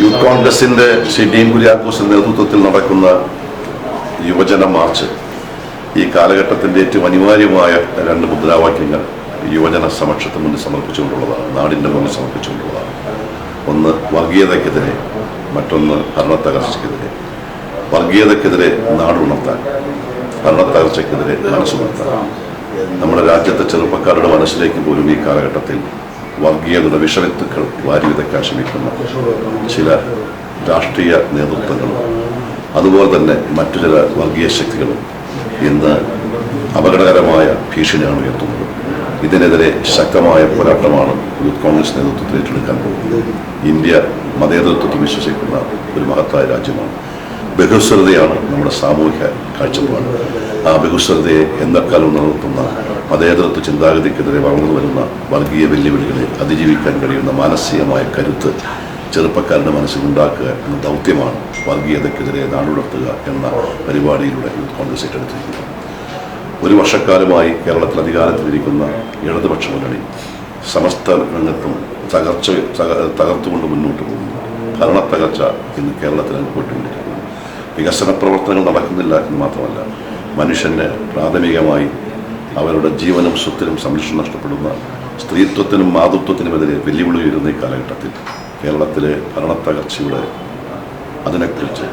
Youth കോൺഗ്രസിന്റെ ശ്രീ ഡീൻ കുര്യാക്കോസിന്റെ നേതൃത്വത്തിൽ നടക്കുന്ന യുവജന മാർച്ച്. ഈ കാലഘട്ടത്തിന്റെ ഏറ്റവും അനിവാര്യമായ രണ്ട് മുദ്രാവാക്യങ്ങൾ യുവജന സമക്ഷത്തിന് മുന്നിൽ സമർപ്പിച്ചുകൊണ്ടുള്ളതാണ് നാടിന്റെ മുന്നിൽ സമർപ്പിച്ചുകൊണ്ടുള്ളതാണ്. ഒന്ന് വർഗീയതയ്ക്കെതിരെ മറ്റൊന്ന് ഭരണത്തകർച്ചയ്ക്കെതിരെ. വർഗീയതയ്ക്കെതിരെ നാടുണർത്താൻ ഭരണത്തകർച്ചയ്ക്കെതിരെ മനസ്സുണർത്താൻ. നമ്മുടെ രാജ്യത്തെ ചെറുപ്പക്കാരുടെ മനസ്സിലേക്ക് പോലും ഈ കാലഘട്ടത്തിൽ വർഗീയതയുടെ വിഷവിത്തുക്കൾ വാരി വിതക്കാൻ ശ്രമിക്കുന്ന. ചില രാഷ്ട്രീയ നേതൃത്വങ്ങളും അതുപോലെ തന്നെ മറ്റു ചില വർഗീയ ശക്തികളും ഇന്ന് അപകടകരമായ ഭീഷണിയാണ് ഉയർത്തുന്നത്. ഇതിനെതിരെ ശക്തമായ പോരാട്ടമാണ് യൂത്ത് കോൺഗ്രസ് നേതൃത്വത്തിൽ ഏറ്റെടുക്കാൻ പോകുന്നത്. ഇന്ത്യ മതേതൃത്വത്തിൽ വിശ്വസിക്കുന്ന ഒരു മഹത്തായ രാജ്യമാണ്. ബഹുസ്വരതയാണ് നമ്മുടെ സാമൂഹ്യ കാഴ്ചപ്പാട്. ആ ബഹുസ്വരതയെ എന്നെക്കാലം നിലനിർത്തുന്ന മതേതരത്വ ചിന്താഗതിക്കെതിരെ വളർന്നു വരുന്ന വർഗീയ വെല്ലുവിളികളെ അതിജീവിക്കാൻ കഴിയുന്ന മാനസികമായ കരുത്ത് ചെറുപ്പക്കാരുടെ മനസ്സിലുണ്ടാക്കുക എന്ന ദൗത്യമാണ് വർഗീയതയ്ക്കെതിരെ നാടുണർത്തുക എന്ന പരിപാടിയിലൂടെ യൂത്ത് കോൺഗ്രസ് ഏറ്റെടുത്തിരിക്കുന്നത്. ഒരു വർഷക്കാലമായി കേരളത്തിൽ അധികാരത്തിലിരിക്കുന്ന ഇടതുപക്ഷ മുന്നണി സമസ്ത രംഗത്തും തകർച്ച തകർത്തുകൊണ്ട് മുന്നോട്ട് പോകുന്നു. ഭരണ തകർച്ച ഇന്ന് കേരളത്തിൽ അനുഭവപ്പെട്ടുകൊണ്ടിരിക്കുന്നു വികസന പ്രവർത്തനങ്ങൾ നടക്കുന്നില്ല എന്ന് മാത്രമല്ല മനുഷ്യന് പ്രാഥമികമായി അവരുടെ ജീവനും സ്വത്തിനും സംരക്ഷണം നഷ്ടപ്പെടുന്ന സ്ത്രീത്വത്തിനും മാതൃത്വത്തിനുമെതിരെ വെല്ലുവിളി ഉയരുന്ന ഈ കാലഘട്ടത്തിൽ കേരളത്തിലെ ഭരണത്തകർച്ചയുടെ അതിനെക്കുറിച്ച്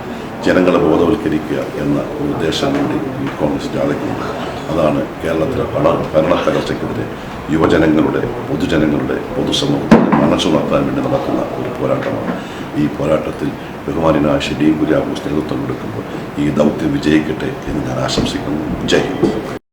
ജനങ്ങളെ ബോധവൽക്കരിക്കുക എന്ന ഉദ്ദേശം കൂടി ഈ കോൺഗ്രസ് ജാഥയ്ക്കുണ്ട്. അതാണ് കേരളത്തിലെ ഭരണ ഭരണത്തകർച്ചയ്ക്കെതിരെ യുവജനങ്ങളുടെ പൊതുജനങ്ങളുടെ പൊതുസമൂഹത്തിന്റെ മനസ്സുണർത്താൻ വേണ്ടി നടക്കുന്ന ഒരു പോരാട്ടമാണ്. ഈ പോരാട്ടത്തിൽ ബഹുമാനായ ഷെഡീം കുര്യാബൂസ് നേതൃത്വം കൊടുക്കുമ്പോൾ ഈ ദൗത്യം വിജയിക്കട്ടെ എന്ന് ഞാൻ ആശംസിക്കുന്നു. ജയ്